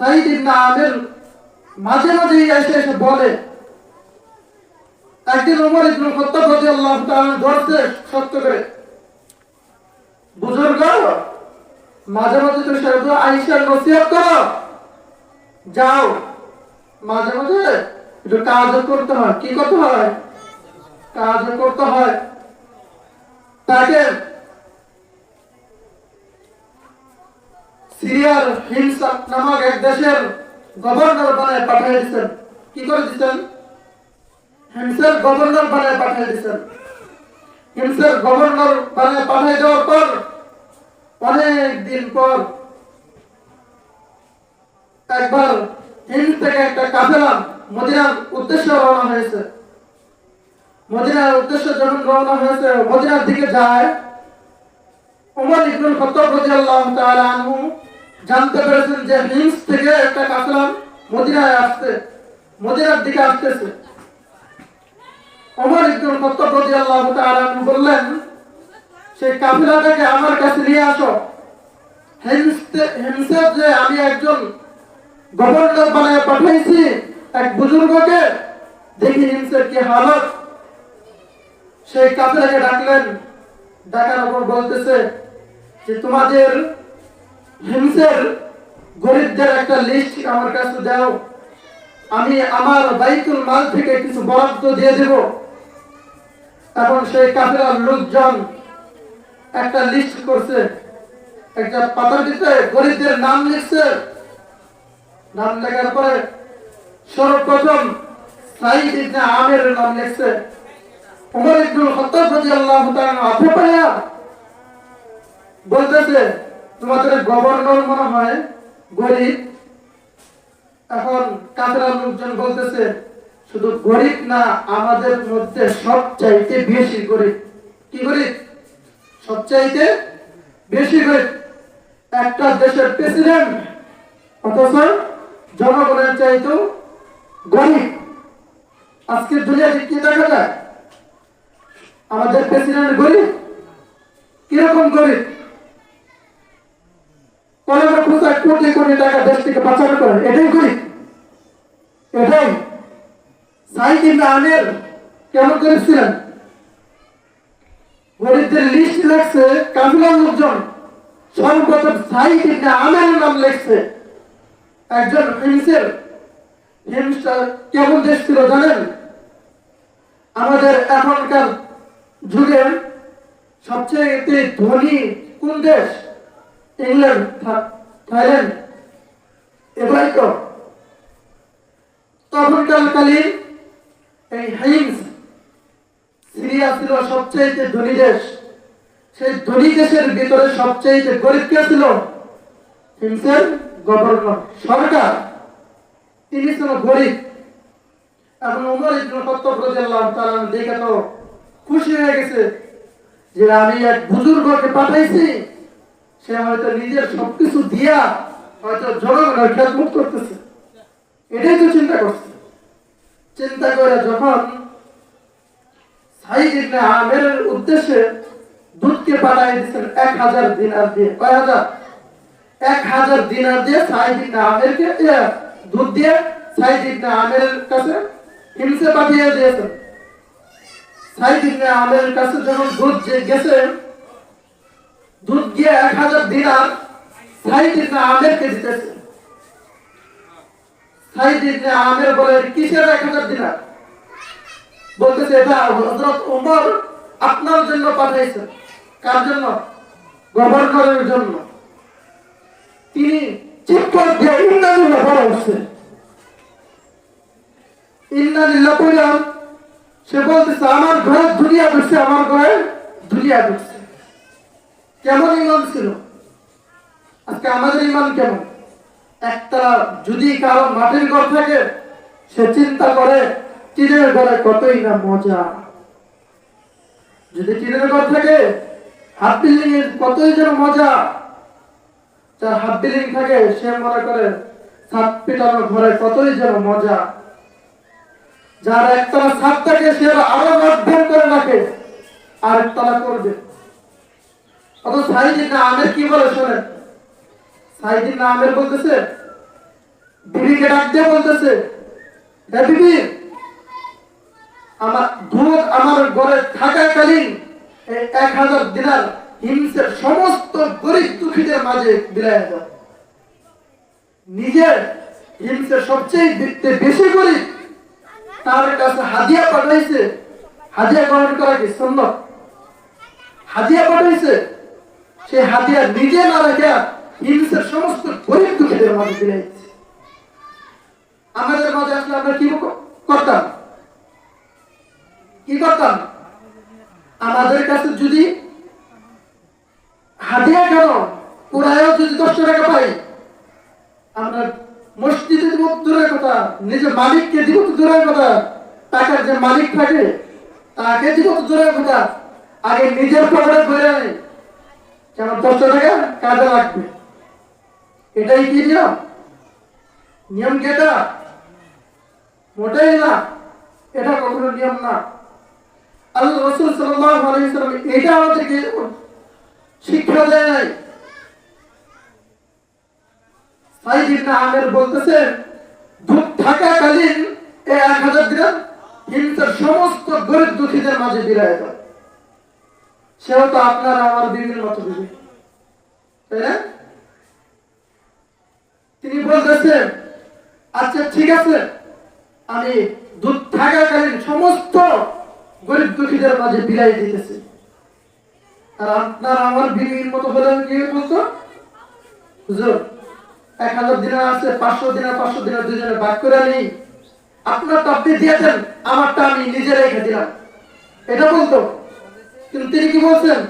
সাইদ মাঝে মাঝে এসে এসে বলে, একদিন উমর ইবনে খাত্তাব রাদিয়াল্লাহু তাআলা করে, বুজুর্গ, মাঝে মাঝে তো শুধু আয়েশার নসিহত করো। যাও, মাঝে মাঝে একটু কাজ করতে হয়। কি করতে হয়? কাজ করতে হয়। তাকে সিরিয়ার হিংসা নামক এক দেশের গভর্নর বানায় পাঠিয়ে দিচ্ছেন। কি করে দিচ্ছেন? হিংসের গভর্নর বানায় পাঠিয়ে দিচ্ছেন। হিংসের গভর্নর বানায় পাঠিয়ে দেওয়ার পর অনেক দিন পর একবার হিন্দ থেকে একটা কাফেলা মদিনার উদ্দেশ্যে রওনা হয়েছে। মদিনার উদ্দেশ্যে যখন রওনা হয়েছে, মদিনার দিকে যায়। উমর ইবনুল খাত্তাব রাদিয়াল্লাহু তাআলা আনহু জানতে পেরেছেন যে হিমস থেকে একটা কাফেলা মদিনায় আসছে, মদিনার দিকে আসতেছে। উমর ইবনুল খাত্তাব তাআলা বললেন, সেই কাফেলাটাকে আমার কাছে নিয়ে আসো। যে আমি একজন গভর্নর বানায় পাঠাইছি এক বুজুর্গকে, দেখি হিমসের কি হালত। সেই কাফেলাকে ডাকলেন, ডাকার পর বলতেছে যে, তোমাদের হিমসের গরিবদের একটা লিস্ট আমার কাছে দাও। আমি আমার বাইতুল মাল থেকে কিছু বরাদ্দ দিয়ে দেব। এখন সেই কাফেলার লোকজন একটা লিস্ট করছে। একটা পাতার ভিতরে গরিবদের নাম লিখছে। নাম লেখার পরে সর্বপ্রথম আমের নাম লিখছে। পায়া বলতেছে তোমাদের গভর্নর মনে হয় গরিব। এখন কাতরা লোকজন বলতেছে, শুধু গরিব না, আমাদের মধ্যে সবচাইতে বেশি গরিব। কি গরিব? সবচাইতে বেশি গরিব। একটা দেশের প্রেসিডেন্ট অথচ জনগণের চাইতেও গরিব। আজকের দুনিয়াতে কি দেখা যায়? আমাদের প্রেসিডেন্ট গরিব? কীরকম গরিব? পনেরো কোথায় কোটি কোটি টাকা দেশ থেকে পাচার করে এটাই গরিব এটাই। সাইদ ইবনে আমের কেমন গরিব ছিলেন? গরিবদের লিস্ট লেখছে, কাফিলার লোকজন। সর্বপ্রথম সাইদ ইবনে আমের নাম লেখছে। একজন হিমসের। হিমসটা কেমন দেশ ছিল জানেন? আমাদের এখনকার যুগে সবচেয়ে ধনী কোন দেশ? ইংল্যান্ড থাইল্যান্ড, এগুলাই তো। তখনকার এই হাইমস সিরিয়া ছিল সবচেয়ে ধনী দেশ। সেই ধনী দেশের ভিতরে সবচেয়ে গরিব কে ছিল? হিমসের গভর্নর, সরকার। তিনি ছিল গরিব। এখন উমর ইবনুল খাত্তাব রাদিয়াল্লাহু তাআলা দেখে তো খুশি হয়ে গেছে যে আমি এক বুজুর্গকে পাঠাইছি। সে হয়তো নিজের সবকিছু দিয়া হয়তো জনগণের খেদমত করতেছে। এটাই তো চিন্তা করছে। চিন্তা করে যখন আমেরের উদ্দেশ্যে দুধকে পাঠাই দিচ্ছেন এক হাজার দিনার দিয়ে। কয় হাজার? এক হাজার দিনার দিয়ে দুধ দিয়ে সাইদ আমেরের কাছে হিমসে পাঠিয়ে দিয়েছেন। সাইদ ইবনে কাছে যখন দুধ গেছে দুধ গিয়ে এক হাজার আমের বলে কিসের এক হাজার বলতেছে আপনার জন্য পাঠাইছেন কার জন্য? গভর্নরের জন্য। তিনি সে বলতেছে, আমার ঘরে দুনিয়া ঢুকছে আমার ঘরে দুনিয়া কেমন ইমান ছিল? আজকে আমাদের ইমান কেমন? একটা যদি কারও মাটির ঘর থাকে, সে চিন্তা করে, টিনের ঘরে কতই না মজা। যদি টিনের ঘর থাকে হাফ বিল্ডিং এর কতই যেন মজা। যার হাফ বিল্ডিং থাকে, সে মনে করে, ছাদ পিটানো ঘরে কতই যেন মজা। যার একতলা ছাদ থাকে, সে আরও অধ্যয়ন করে রাখে আর একতলা করবে। আমের কি বলে শোনেন? আমের বলতেছে, বিবিকে বলতেছে "হে বিবি, আমার আমার ঘরে থাকাকালীন এক হাজার দিনার সমস্ত গরিব দুঃখীদের মাঝে দাও নিজের হিংসের সবচেয়ে বেশি গরিব তার কাছে হাদিয়া পাঠাইছে। হাদিয়া গ্রহণ করা কি সম্ভব? হাদিয়া পাঠাইছে? সেই হাদিয়া নিজে না রেখে হিংসের সমস্ত গরিব দুঃখীদের মাঝে বিলাইছে আমাদের মাঝে আসলে আমরা কি করতাম? কি করতাম? আমাদের কাছে যদি হাদিয়া কেন? পুরায়ও যদি দশটা টাকা পাই আমরা মসজিদে দিব দূরের কথা, নিজের মালিককে দিব তো দূরের কথা, টাকার যে মালিক থাকে, তাকে দিব তো দূরের কথা, আগে নিজের পকেটে ভরে নেই কেন দশটা টাকা কাজে লাগবে। এটাই কি নিয়ম? নিয়ম কি এটা মোটেই না। এটা কখনো নিয়ম না। আল্লাহ রসুল সাল্লাল্লাহু আলাইহি সাল্লাম এটা আমাদেরকে শিক্ষা দেয়। নাই সাইদ আমের বলতেছেন দুধ থাকাকালীন এই এক হাজার হিংসার সমস্ত গরিব দুঃখীদের মাঝে বিরায় দেয় সেও তো আপনার আমার বিভিন্ন মতো বিবি তাই না? তিনি বলতেছেন আচ্ছা ঠিক আছে। আমি দুধ থাকাকালীন সমস্ত গরিব দুঃখীদের মাঝে বিলাই দিতেছি। আর আপনার আমার বিবির মতো হলে আমি কি বলতো? এক হাজার দিনের আছে, পাঁচশো দিনের পাঁচশো দিনের দুজনে ভাগ করে নিই আপনার তো আপনি দিয়েছেন, আমারটা আমি নিজে রেখে দিলাম। এটা বলতো। কিন্তু তিনি কি বলছেন?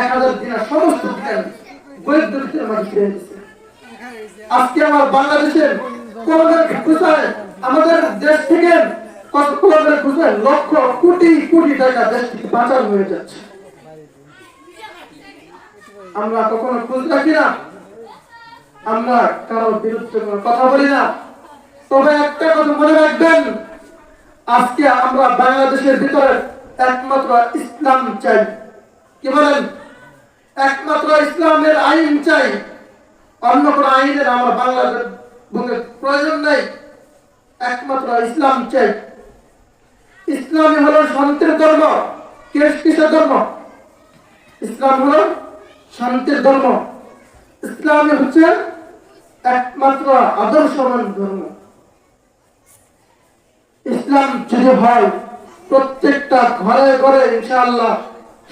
এক হাজার দিনের সমস্ত দিনের গরিব দুঃখীদের মাঝে ফিরে আজকে আমার বাংলাদেশের কলমের খুচায় আমাদের দেশ থেকে কত কলমের খুচায় লক্ষ কোটি কোটি টাকা দেশ থেকে পাচার হয়ে যাচ্ছে। আমরা কখনো খোঁজ রাখি না। আমরা কারোর বিরুদ্ধে কোনো কথা বলি না। তবে একটা কথা মনে রাখবেন, আজকে আমরা বাংলাদেশের ভিতরে একমাত্র ইসলাম চাই। কি বলেন? একমাত্র ইসলামের আইন চাই। অন্য কোন আইনের আমার বাংলাদেশ বুকে প্রয়োজন নেই। একমাত্র ইসলাম চাই। ইসলামই হলো শান্তির ধর্ম। ধর্ম? ইসলাম হলো শান্তির ধর্ম। ইসলামই হচ্ছে একমাত্র আদর্শমান ধর্ম। ইসলাম যদি হয় প্রত্যেকটা ঘরে ঘরে ইনশাআল্লাহ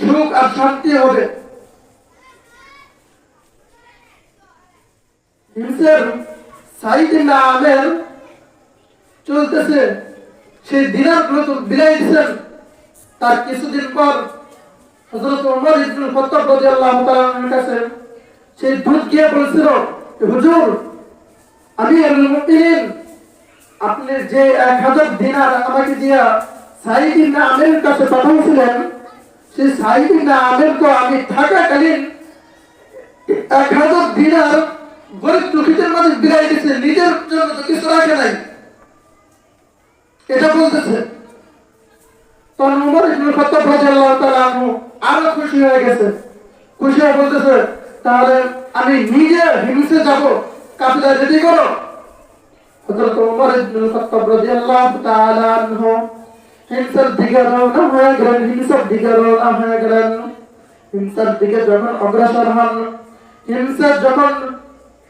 সুখ আর শান্তি হবে। চলতেছে, সেই তার কিছুদিন পর তাআলার কাছে সেই দুধ গিয়ে বলছিল হুজুর, আমি আপনি যে এক হাজার দিনার আমাকে দিয়া সাইদ ইবনে আমের কাছে পাঠাইছিলেন সেই সাইদ ইবনে আমের তো আমি থাকাকালীন এক হাজার দিনার গরিব দুঃখীদের মাঝে বিলাই দিচ্ছে নিজের জন্য কিছু রাখে নাই। এটা বলতেছে। তখন উমর ইবনে খাত্তাব রাদিয়াল্লাহু তাআলা আরও খুশি হয়ে গেছে। খুশি হয়ে বলতেছে, তাহলে আমি নিজে হিমসে যাব, কাফিলা রেডি করো। হযরত উমর ইবনে খাত্তাব রাদিয়াল্লাহু তাআলা আনহু হিমসার দিকে রওনা হয়ে গেলেন হিমসার দিকে রওনা হয়ে গেলেন। হিমসার দিকে যখন অগ্রসর হন হিমসা যখন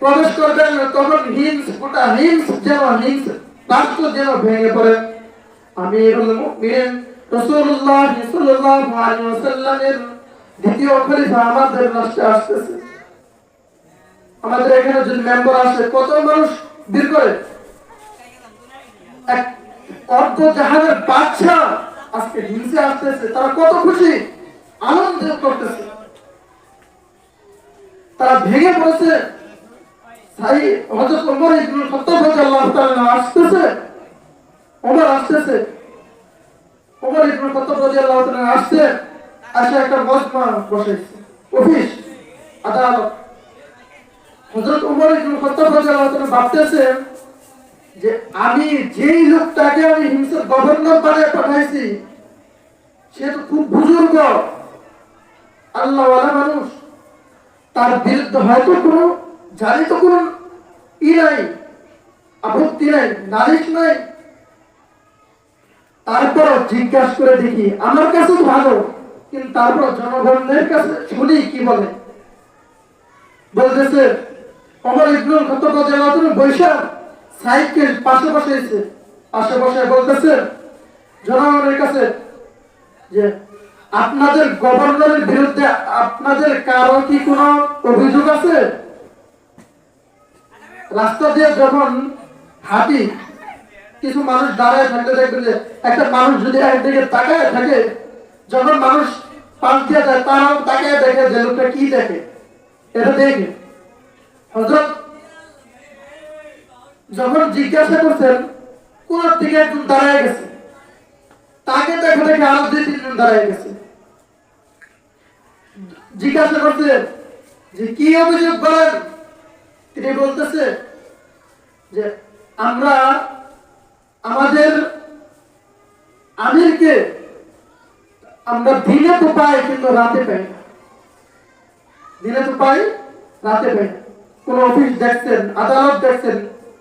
প্রবেশ করবেন, তখন হিংস, গোটা হিংস যেন, হিংস রাষ্ট্র যেন ভেঙে পড়ে। আমিরুল মুমিনিন রাসূলুল্লাহ সাল্লাল্লাহু আলাইহি ওয়াসাল্লামের দ্বিতীয় খলিফা আমাদের রাষ্ট্রে আসতেছে। আমাদের এখানে যদি মেম্বার আসে, কত মানুষ বীর করে? এক অর্ধ জাহানের বাদশা আজকে হিংসে আসতেছে তারা কত খুশি? আনন্দ করতেছে। তারা ভেঙে পড়েছে। ভাবতেছে যে আমি যেই লোকটাকে আমি হিংসার গভর্নর বানিয়ে পাঠাইছি, সে তো খুব বুজুর্গ। আল্লাহওয়ালা মানুষ। তার বিরুদ্ধে হয়তো কোনো জানি তো কোনো ই নাই, আপত্তি নাই, নালিশ নাই। তারপর জিজ্ঞাসা করে দেখি, আমার কাছে ভালো, কিন্তু তারপর জনগণের কাছে শুনি কি বলে? বলতেছে, অমর ইবনুল রাদিয়াল্লাহু আনহু বৈশাখ সাইকেল পাশে বসে এসে পাশে বসে বলতেছে, জনগণের কাছে যে আপনাদের গভর্নরের বিরুদ্ধে আপনাদের কারও কি কোনো অভিযোগ আছে? রাস্তা দিয়ে যখন হাঁটি, কিছু মানুষ দাঁড়ায় থাকলে দেখবেন যে একটা মানুষ যদি একদিকে তাকায় থাকে, যখন মানুষ পাশ দিয়ে যায়, তারাও তাকায় দেখে যে লোকটা কি দেখে। এটা দেখে। হজরত জিজ্ঞাসা করছেন কোন থেকে একজন দাঁড়ায় গেছে? তাকে দেখে দেখে আরও দুই, তিনজন দাঁড়ায় গেছে। জিজ্ঞাসা করছে যে, কি অভিযোগ বলেন তিনি বলতেছে যে, আমরা আমাদের আমিরকে আমরা দিনে তো পাই, কিন্তু রাতে পাই দিনে তো পাই, রাতে পাই কোন অফিস দেখছেন, আদালত দেখছেন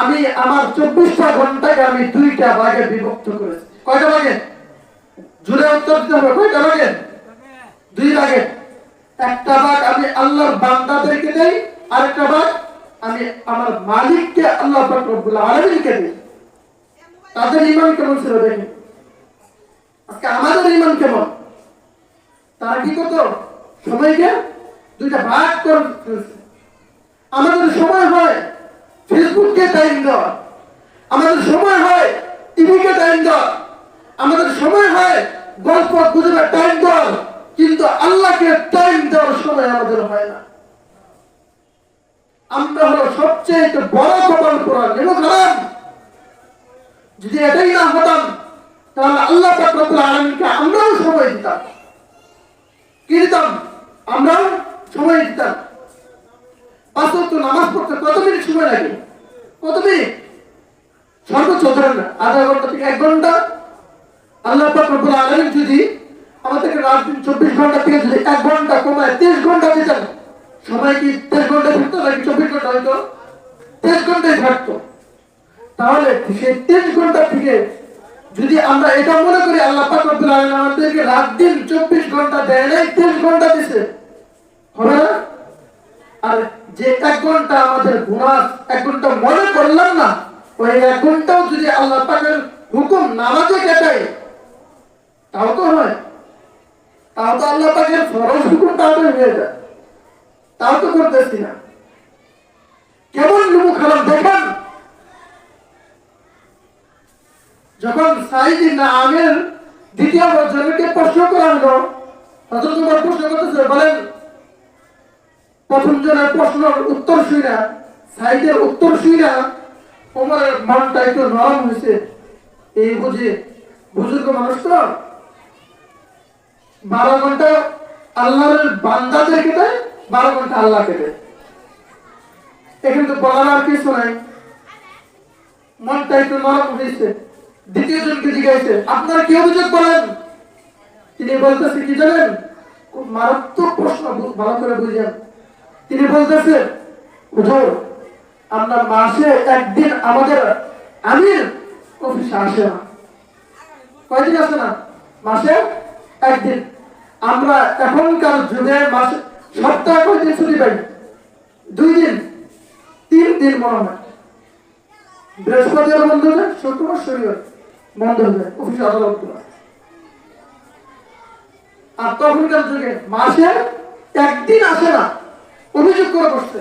আমি আমার চব্বিশটা ঘন্টাকে আমি দুইটা ভাগে বিভক্ত করেছি। কয়টা ভাগে? জুড়ে উত্তর দিতে হবে। কয়টা ভাগে? দুই ভাগে। একটা ভাগ আমি আল্লাহর বান্দাদেরকে দেই, আরেকটা ভাগ আমি আমার মালিককে আল্লাহ রব্বুল আলামিনকে দেই। তাদের ইমান কেমন ছিল দেখেন আজকে আমাদের ইমান কেমন? তারা কি করতো? সময়কে দুইটা ভাগ করে আমাদের সময় হয়। ফেসবুককে টাইম দেওয়া আমাদের সময় হয় টিভিকে টাইম দেওয়া আমাদের সময় হয় গল্প গুজবে টাইম দেওয়ার কিন্তু আল্লাহকে টাইম দেওয়ার সময় আমাদের হয় না। আমরা হলো সবচেয়ে বড় কপাল করার এবং খারাপ যদি এটাই না হতাম, তাহলে আল্লাহ পাক রব্বুল আমরাও সময় দিতাম। কি দিতাম? আমরাও সময় দিতাম। পাঁচ নামাজ পড়তে কত মিনিট সময় লাগে? কত মিনিট? সর্বোচ্চ আধা ঘণ্টা থেকে এক ঘণ্টা। আল্লাহ রব্বুল আলামিন যদি আমাদেরকে রাত চব্বিশ ঘণ্টা থেকে যদি এক ঘণ্টা কমায়, তেইশ ঘণ্টা দিতেন। সময় কি তেইশ ঘণ্টা থাকতো নাকি চব্বিশ ঘণ্টা হয়তো তেইশ ঘন্টায় থাকতো। তাহলে সেই তেইশ ঘণ্টা থেকে যদি আমরা এটা মনে করি, আল্লাহ পাক রব্বুল আলামিন আমাদেরকে রাত দিন চব্বিশ ঘণ্টা দেয় নাই, তেইশ ঘণ্টা দিছে। হবে না? আর যে এক ঘণ্টা আমাদের ঘুমাস, এক ঘণ্টা মনে করলাম না, ওই এক ঘন্টাও যদি আল্লাহ পাকের হুকুম নামাজে কেটাই তাও তো হয়। তাও তো আল্লাহ পাকের ফরজ হুকুম তাড়াতাড়ি হয়ে যায়। তাও তো করতেছি না। কেমন লুমু খারাপ দেখেন? যখন সাইদি না আমের দ্বিতীয় জনকে প্রশ্ন করা হলো প্রশ্ন করতেছে, বলেন প্রথম জনের প্রশ্নের উত্তর শুইনা সাইডের উত্তর শুইনা ওমরের মনটা একটু নরম হয়েছে। এই বুঝে, বুজুর্গ মানুষ তো? বারো ঘণ্টা আল্লাহর বান্দাদেরকে দেয় বারো ঘণ্টা আল্লাহকে দেয় এখানে তো বলার আর কিছু নাই। মনটা একটু নরম হয়েছে। দ্বিতীয় জনকে জিজ্ঞাসা আপনারা কি অভিযোগ করেন? তিনি বলতেছে, কি জানেন? মারাত্মক প্রশ্ন, ভালো করে বুঝেন। তিনি বলতেছে হুজুর আমরা মাসে একদিন আমাদের আমির অফিসে আসে না। কয়দিন আসে না? মাসে একদিন। আমরা এখনকার যুগে মাসে, সপ্তাহে কয়দিন ছুটি পাই? দুই দিন, তিন দিন মনে হয়। বৃহস্পতিবার বন্ধ যায়, শুক্রবার, শনিবার বন্ধ হয়ে যায়, অফিস আদালত আর তখনকার যুগে মাসে একদিন আসে না। অভিযোগ করে বসছে।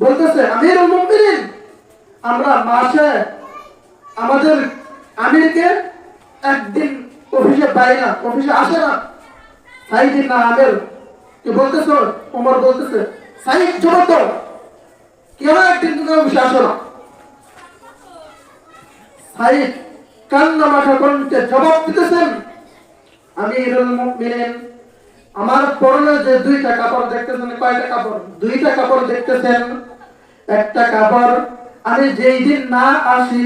বলতেছে আমির মুমিনিন, আমরা মাসে আমাদের আমিরকে একদিন অফিসে পাই না, অফিসে আসে না। সাইদিন না আমির। কি বলতেছো? ওমর বলতেছে, সাইদ দাও। কেন একদিন তুমি অফিসে আসো না? সাইদ কান্না মাখা কণ্ঠে জবাব দিতেছেন, আমিরুল মুমিনিন আমার পরনে যে দুইটা কাপড় দেখতেছেন কয়টা কাপড়? দুইটা কাপড় দেখতেছেন, একটা কাপড় আমি যেই দিন না আসি,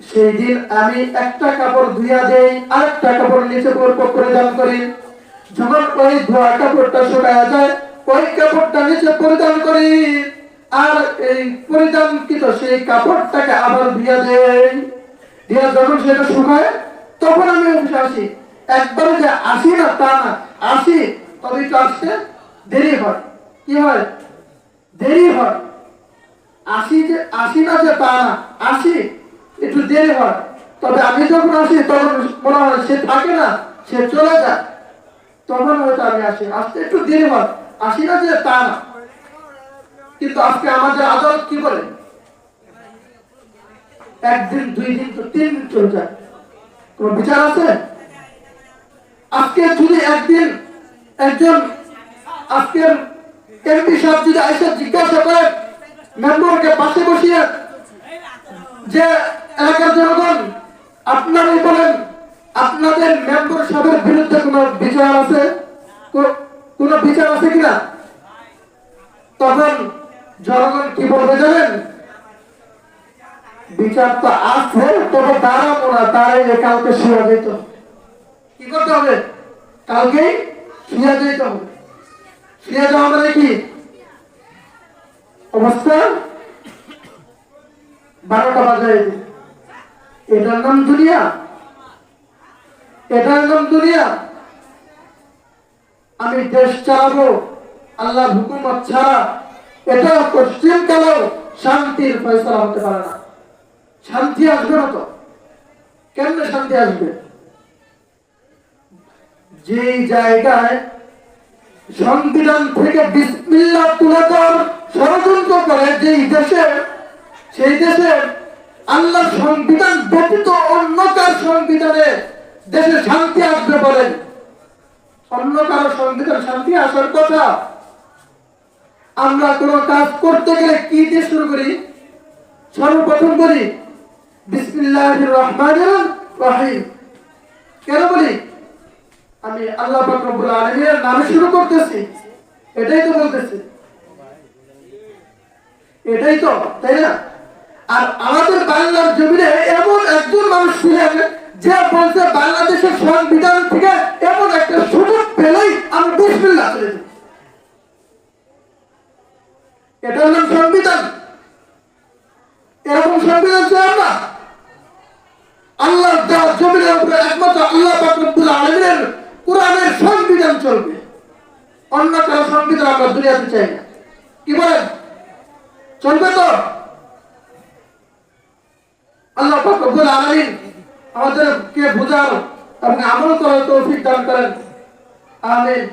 সেই দিন আমি একটা কাপড় ধুইয়া দেই, আরেকটা কাপড় নিচে পর পরিধান করি। যখন ওই ধোয়া কাপড়টা শুকায় যায়, ওই কাপড়টা নিচে পরিধান করি, আর এই পরিধানকৃত সেই কাপড়টাকে আবার ধুইয়া দেই। দিয়া যখন সেটা শুকায়, তখন আমি উঠে আসি। একবারে যে আসি না তা না, আসি তবে একটু আসতে দেরি হয়। কি হয়? দেরি হয়। আসি যে, আসি না যে তা না, আসি, একটু দেরি হয়। তবে আমি যখন আসি, তখন মনে হয় সে থাকে না, সে চলে যায়। তখন হয়তো আমি আসি। আসতে একটু দেরি হয়। আসি না যে তা না। কিন্তু আজকে আমাদের আদালত কি বলে? একদিন, দুই দিন, তো তিন দিন চলে যায়। কোন বিচার আছে? আজকে যদি একদিন, একজন আজকের এমপি সাহেব যদি আইসা জিজ্ঞাসা করে, মেম্বারকে পাশে বসিয়ে যে এলাকার জনগণ, আপনারাই বলেন, আপনাদের মেম্বার সাহেবের বিরুদ্ধে কোনো বিচার আছে? কোনো বিচার আছে কিনা? তখন জনগণ কি বলবে জানেন? বিচার তো আছে, তবে দাঁড়াবো না তারাই কালকে শুয়ে যেত। কি করতে হবে? কালকেই শুয়ে যেতে হবে। শুয়ে যাওয়া মানে কি? অবস্থা? বারোটা বাজে। এটার নাম দুনিয়া? এটার নাম দুনিয়া? আমি দেশ চালাবো আল্লাহ হুকুমত ছাড়া। এটা পশ্চিম কালেও শান্তির ফয়সলা হতে পারে না। শান্তি আসবে না তো। কেমনে শান্তি আসবে? যেই জায়গায় সংবিধান থেকে বিসমিল্লাহ তুলে ষড়যন্ত্র করে, যেই দেশে, সেই দেশে আল্লাহ সংবিধান ব্যতীত অন্য কার সংবিধানে দেশে শান্তি আসবে বলেন? অন্য কারও সংবিধান শান্তি আসার কথা? আমরা কোনো কাজ করতে গেলে কি দিয়ে শুরু করি? সর্বপ্রথম বলি, বিসমিল্লাহির রহমানির রহিম। কেন বলি? আমি আল্লাহ রব্বুল আলামিনের নামে শুরু করতেছি। এটাই তো বলতেছি। এটাই তো, তাই না? আর আমাদের বাংলার জমিনে এমন একজন মানুষ ছিলেন যে বলছে, বাংলাদেশের সংবিধান থেকে এমন একটা সুযোগ পেলেই আমি বিসমিল্লাহ চলে এটার নাম সংবিধান। দিকে আসতে চাই কি বলেন চলবে তো আল্লাহ রব্বুল আলামিন আমাদেরকে বোঝার এবং আমল করার তৌফিক দান করেন আমিন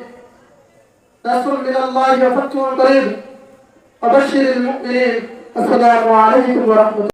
রাসূল মিনাল্লাহি ওয়া ফাতুহুল করিম অবশ্যই মুমিনিন আসসালামু আলাইকুম ওয়া রাহমাতুল্লাহ